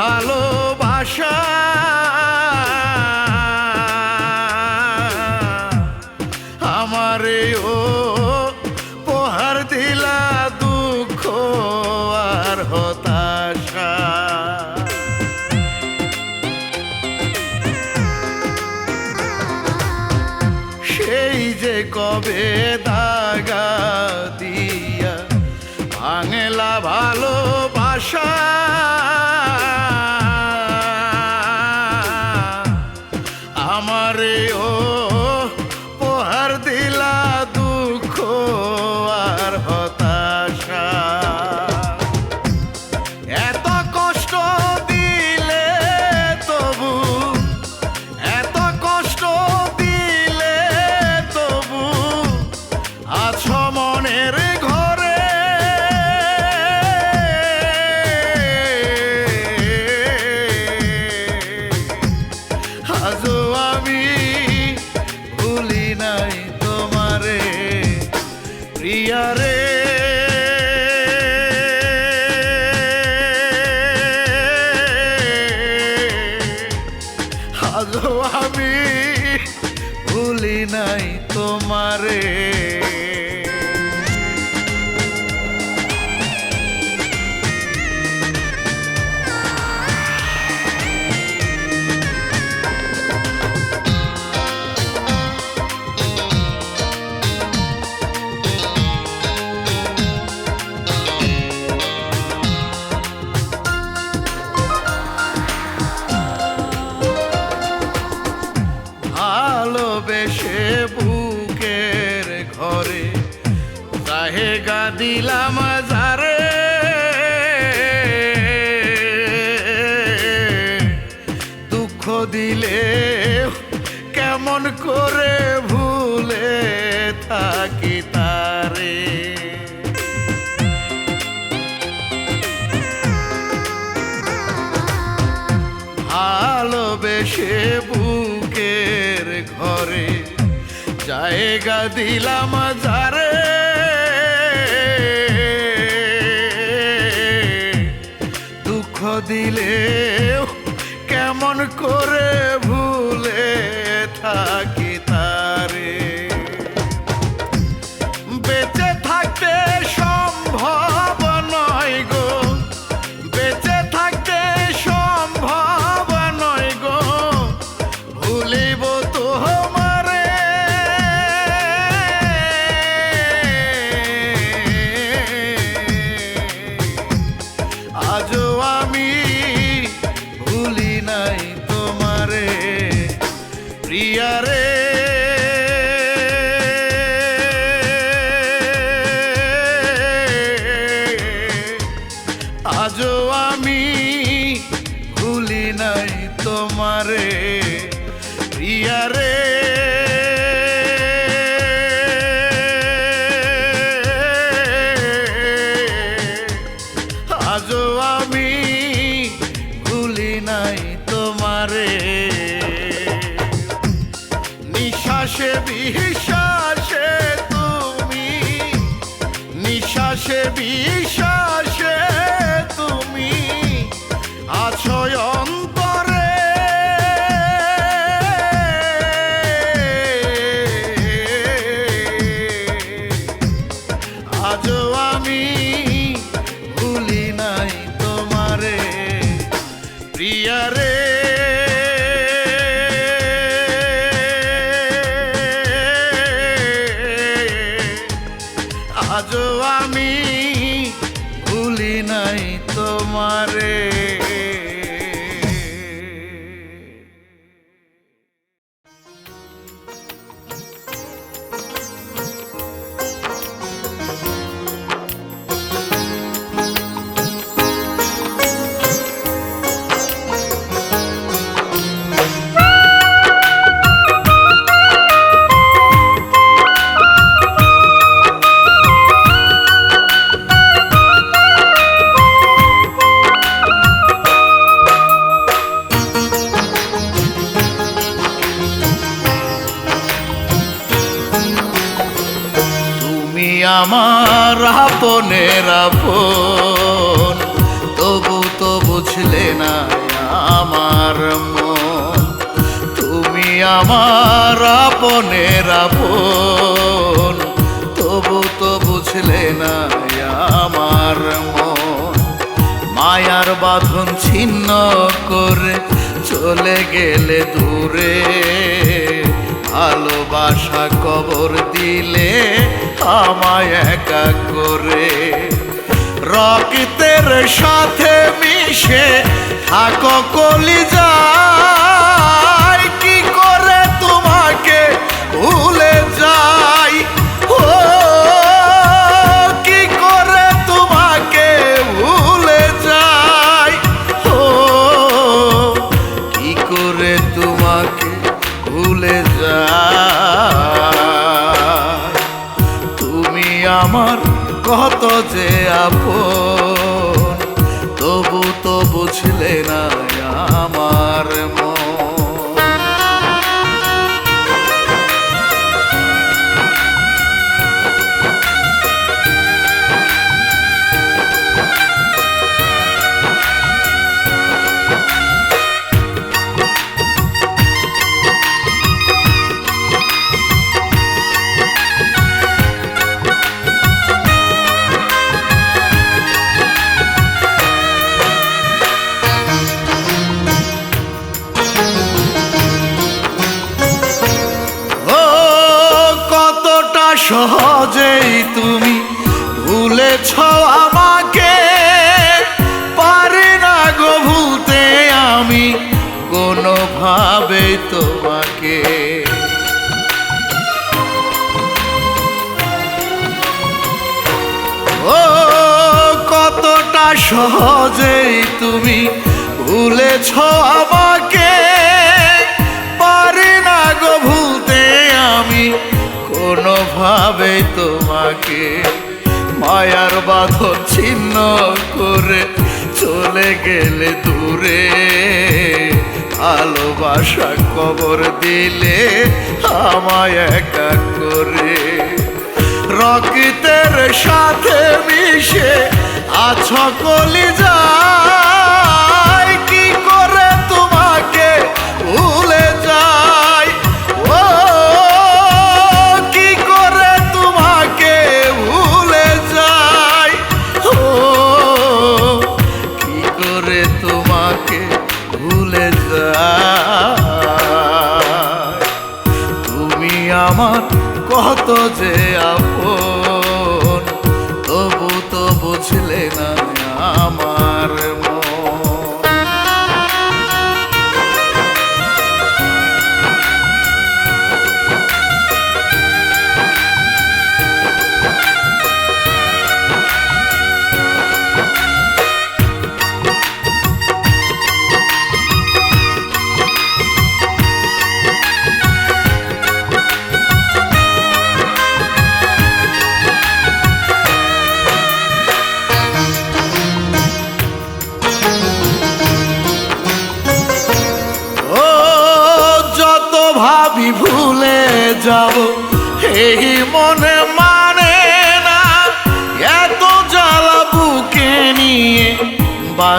ভালোবাসা। আমারে ও পোহার দিলা দুঃখ আর হতাশা। সেই যে কবে দাগা দিয়া ভাঙলা ভালোবাসা। Yeah. সে বুকের ঘরে জায়গা দিলাম যারে দুঃখ দিলে কেমন করে আজও আমি ভুলি নাই তোমারে প্রিয়ারে। তোমারে। আমার আপনের আপন। তবু তো বুঝলে না আমার মন। মায়ার বাঁধন ছিন্ন করে চলে গেলে দূরে। ভালোবাসা কবর দিলে আমায় একা করে। রক্তের সাথে মিশে থাকো কলি ভুলে সহজেই তুমি ভুলেছ আমাকে। পারি না গো ভুলতে আমি কোনোভাবে তোমাকে। মায়ার বাঁধন ছিন্ন করে চলে গেলে দূরে। ভালোবাসা কবর দিলে আমায় একা করে। রক্তের সাথে মিশে আছো কলি যায়, কি করে তোমাকে ভুলে যাই? ও, কি করে তোমাকে ভুলে যাই? ও, কি করে তোমাকে ভুলে যায় তুমি আমার কত যে আপন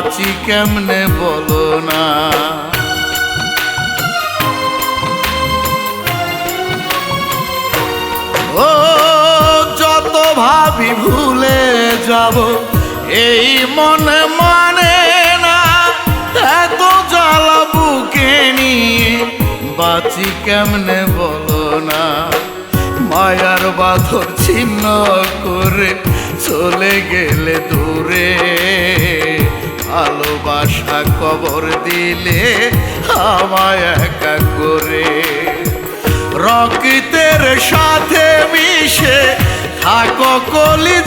বাঁচি কেমনে বলো না? ও, যত ভাবি ভুলে যাব, এই মনে মানে না। এত জ্বালা বুকে নিয়ে বাঁচি কেমনে বলো না? মায়ার বাঁধর ছিন্ন করে চলে গেলে দূরে। ভালোবাসা কবর দিলে আমায় একা করে। রকিতের সাথে মিশে থাকো কলি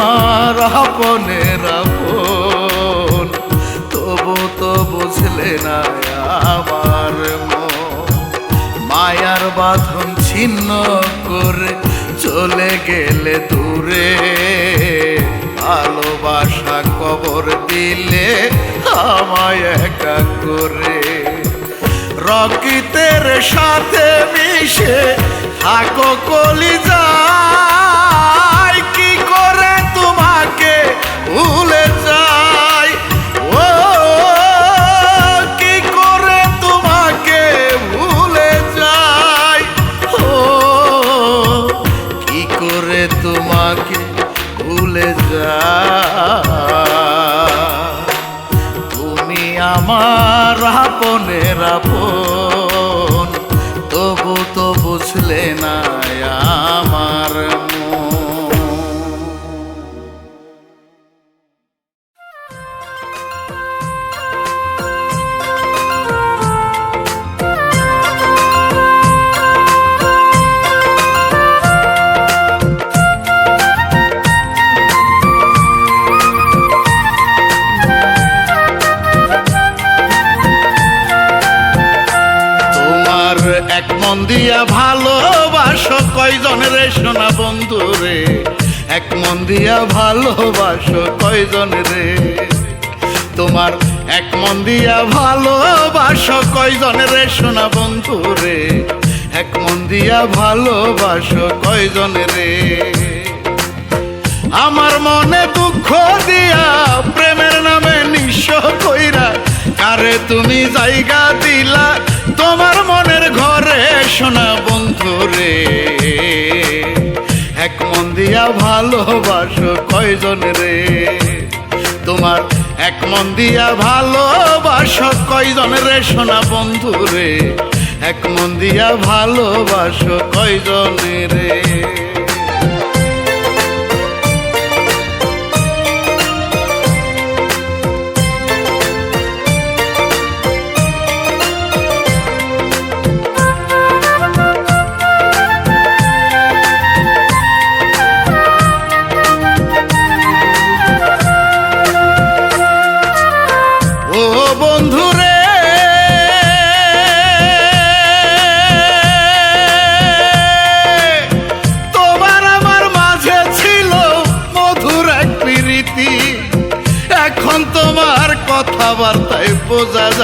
আমার আপনের আপন, তবু তো বুঝলে না আমার মায়ার বাঁধন ছিন্ন করে চলে গেলে দূরে, ভালোবাসা কবর দিলে আমায় একা করে। রকিতের সাথে মিশে থাকো কলি ভুলে যাই রে। এক মন দিয়া ভালোবাসো কয়জন রে? তোমার এক মন দিয়া ভালোবাসো কয়জন রে সোনা বন্ধু রে? এক মন দিয়া ভালোবাসো কয়জন রে? আমার মনে দুঃখ দিয়া প্রেমের নামে নিঃস্ব কইরা কারে তুমি জায়গা দিলা? তোমার মনের ঘরে সোনা বন্ধু রে। এক মন দিয়া ভালোবাসো কয়জন রে? তোমার এক মন দিয়া ভালোবাসো কয়জন রে সোনা বন্ধু রে? এক মন দিয়া ভালোবাসো কয়জন রে?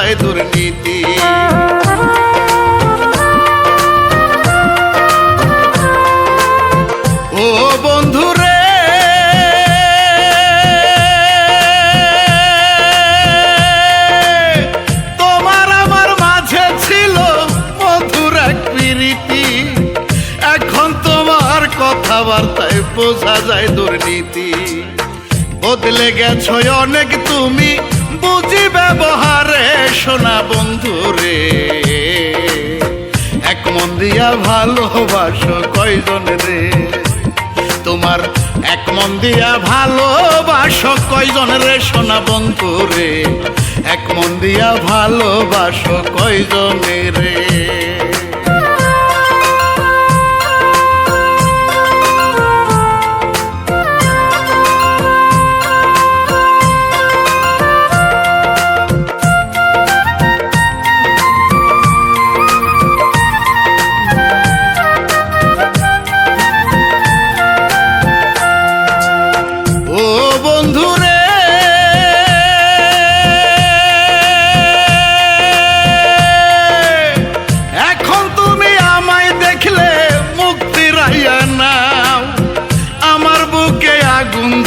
যায় দুর্নীতি। ও বন্ধু রে তোমার আমার মাঝে ছিল মধুর এক প্রীতি। এখন তোমার কথাবার্তায় বোঝা যায় দুর্নীতি। বদলে গেছ অনেক তুমি বুঝি ব্যবহারে, সোনা বন্ধু রে। এক মন দিয়া ভালোবাসো কয়জন রে? তোমার এক মন দিয়া ভালোবাস কয়জন রে, সোনা বন্ধু রে? এক মন দিয়া ভালোবাসো কয়জন রে?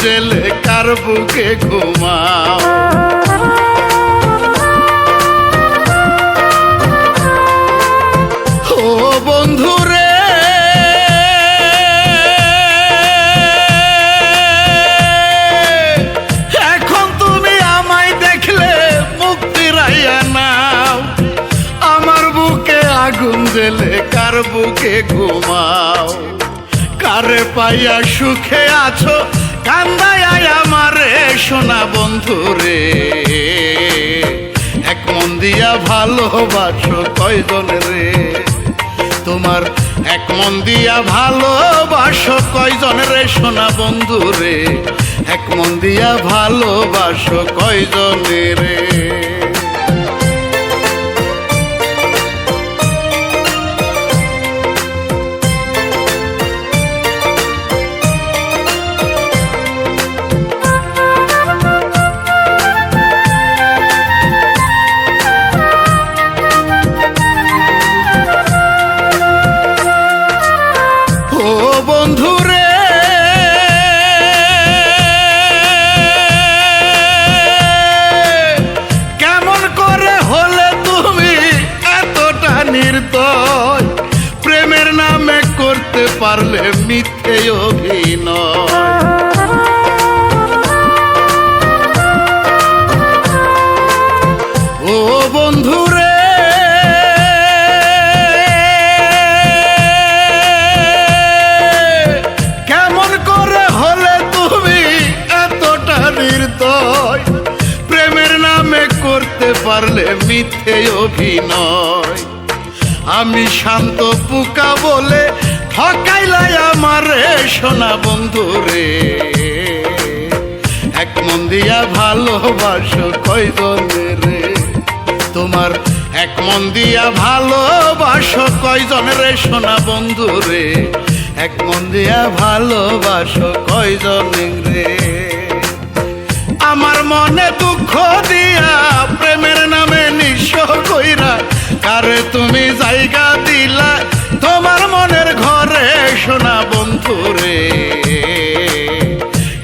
জেলে কার বুকে ঘুমাও? ও বন্ধু রে এখন তুমি আমায় দেখলে মুক্তি রাইয়া নাও। আমার বুকে আগুন বুকে ঘুমাও? কারে পাইয়া সুখে আছো কান্দায় আমারে সোনা বন্ধু রে। এক মন দিয়া ভালোবাসো কয়জন রে? তোমার এক মন দিয়া ভালোবাসো কয়জন রে সোনা বন্ধু রে? এক মন দিয়া ভালোবাসো কয়জন রে? পারলে মিথ্যে অভিনয়। আমি শান্ত পুকা বলে ঠকাইলাই আমারে সোনা বন্ধু রে। এক মন দিয়া ভালোবাসো কয়জন রে? তোমার এক মন দিয়া ভালোবাসো কয়জন রে সোনা বন্ধু রে? এক মন দিয়া ভালোবাসো কয়জন রে? আমার মনে দুঃখ দিয়া প্রেমের নামে নিঃস্ব কইরা, কারে তুমি জায়গা দিলা? তোমার মনের ঘরে সোনা বন্ধু রে।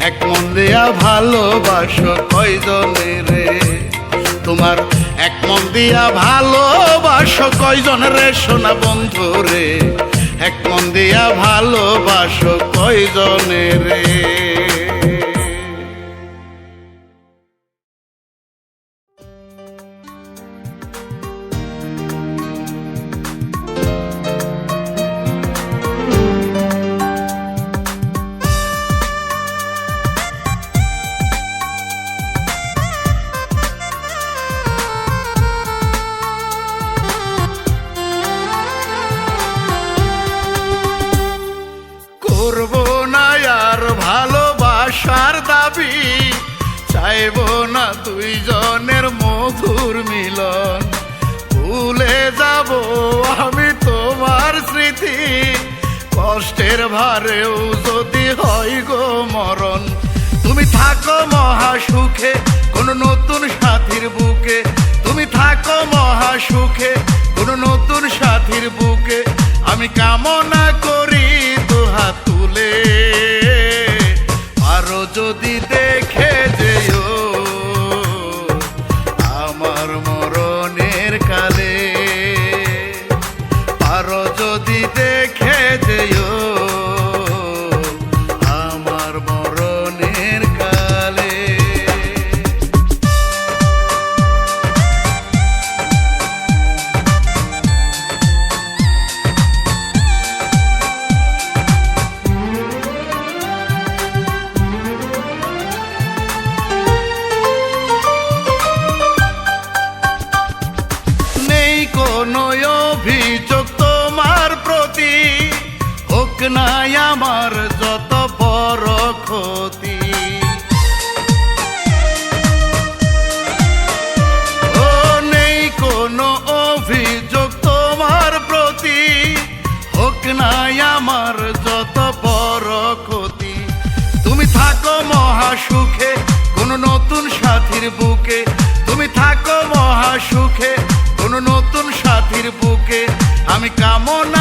এক মন দিয়া ভালোবাসো কয়জনে রে? তোমার এক মন দিয়া ভালোবাসো কয়জন রে সোনা বন্ধু রে? এক মন দিয়া ভালোবাসো কয়জনে রে? সাথীর বুকে তুমি থাকো মহাসুখে কোন নতুন সাথীর বুকে। আমি কামনা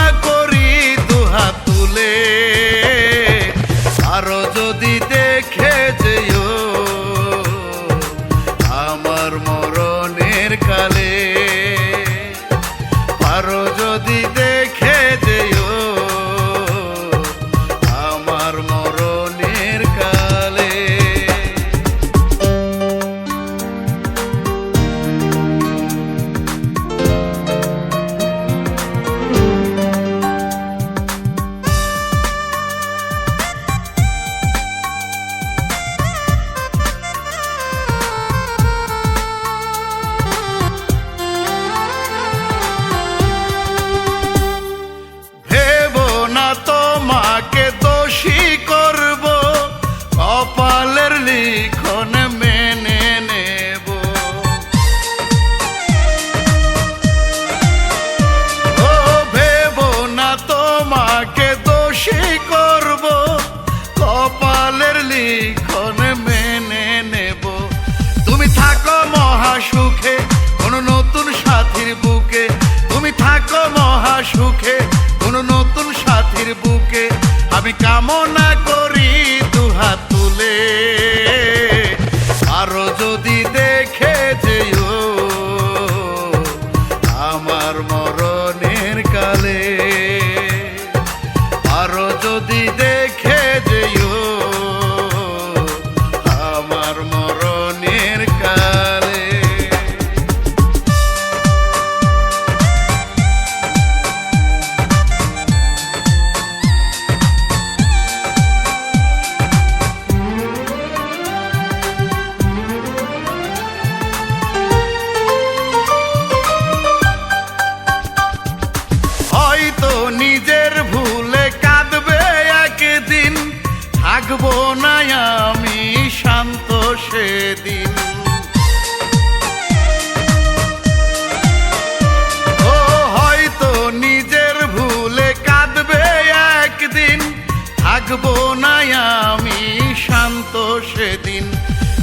আমার মরণের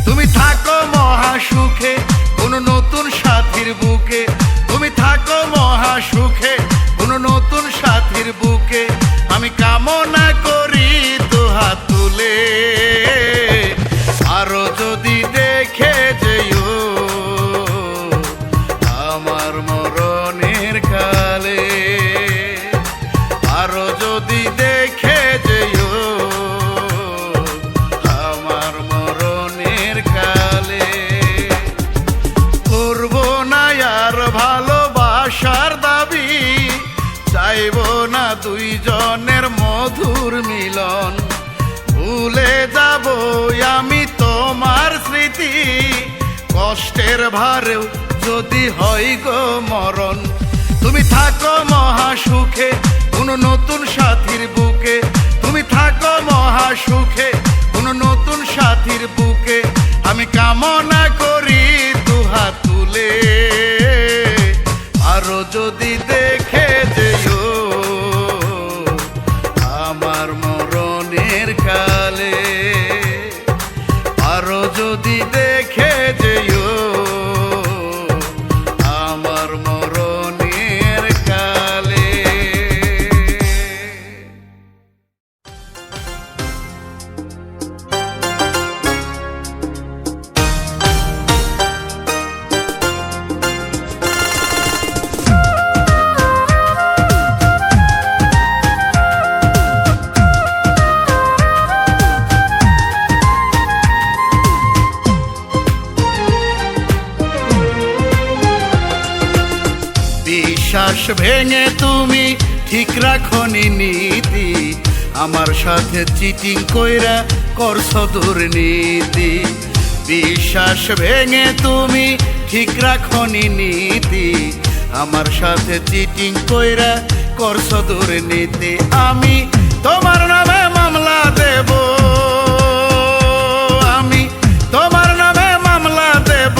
তুমি থাকো মহা সুখে কোন নতুন সাথীর বুকে। তুমি থাকো মহা সুখে কোন নতুন সাথীর বুকে। আমি কামনা করি দুহাত তুলে। আরও যদি দেখে কষ্টের ভারেও যদি হয় গো মরণ। তুমি থাকো মহা সুখে কোন নতুন সাথীর বুকে। তুমি থাকো মহা সুখে কোন নতুন সাথীর বুকে বিশ্বাস ভেঙে তুমি ঠিক রাখনি নীতি। আমার সাথে চিটিং কইরা করছ দুর্নীতি। বিশ্বাস ভেঙে তুমি ঠিক রাখনি নীতি। আমার সাথে চিটিং কইরা করছ দুর্নীতি। আমি তোমার নামে মামলা দেব। আমি তোমার নামে মামলা দেব।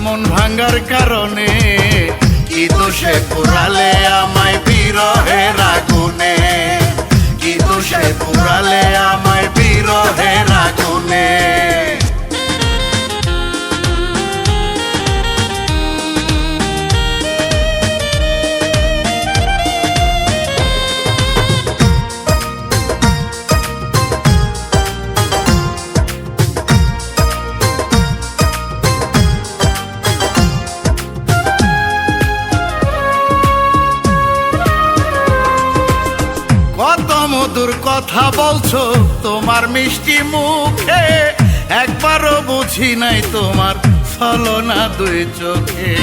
মন ভাঙ্গার কারণে। দোষে পুরালে আমায় বিরহের আগুনে কি দোষে পুরালে আমায় বিরহের আগুনে মধুর কথা বলছো, তোমার মিষ্টি মুখে একবারও বুঝি নাই তোমার ছলনা দুই চোখে।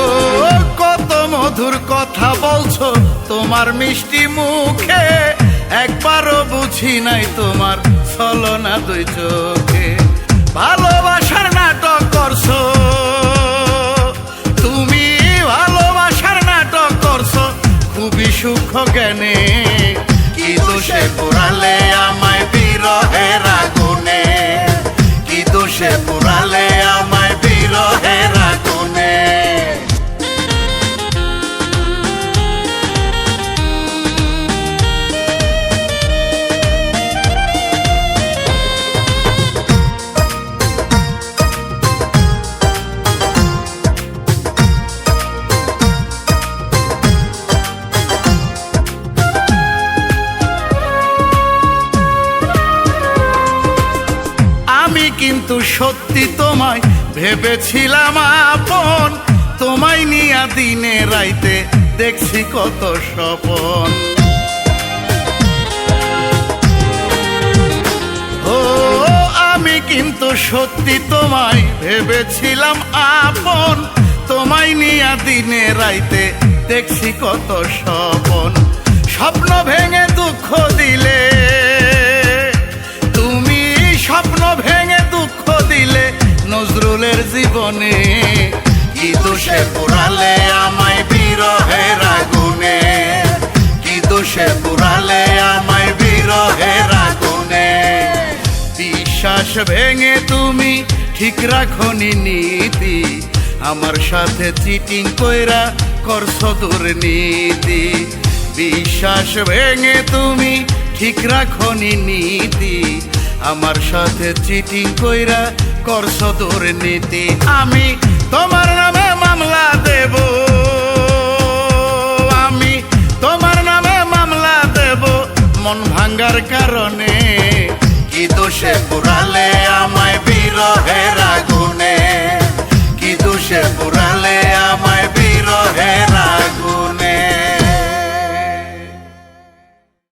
ও, কত মধুর কথা বলছো, তোমার মিষ্টি মুখে একবারও বুঝি নাই তোমার ছলনা দুই চোখে। ভালোবাসার নাটক করছ, তুমি করছ খুবই সূক্ষ্ম জ্ঞানে। কি দোষে পোড়ালে আমায় বিরহের আগুনে কি দোষে পোড়ালে আমায় বিরহের আগুনে সত্যি তোমায় ভেবেছিলাম আপন। তোমায় নিয়া দিনে রাইতে দেখছি কত স্বপন। ও, আমি কিন্তু সত্যি তোমায় ভেবেছিলাম আপন। তোমায় নিয়া দিনে রাইতে দেখছি কত স্বপন। স্বপ্ন ভেঙে দুঃখ দিলে নজরুলের জীবনে, কি দোষে পোড়ালে আমায় বিরহের আগুনে? কি দোষে পোড়ালে আমায় বিরহের আগুনে? বিশ্বাস ভেঙে তুমি ঠিক রাখনি নীতি, আমার সাথে চিটিং কইরা করছ দুর্নীতি। বিশ্বাস ভেঙে তুমি ঠিক রাখনি নীতি আমার সাথে চিটিং কইরা করছ দুর্নীতি। আমি তোমার নামে মামলা দেব। আমি তোমার নামে মামলা দেব। মন ভাঙ্গার কারণে কি দোষে পুরালে আমায় বিরহের আগুনে? কি দোষে পুরালে আমায় বিরহের আগুনে?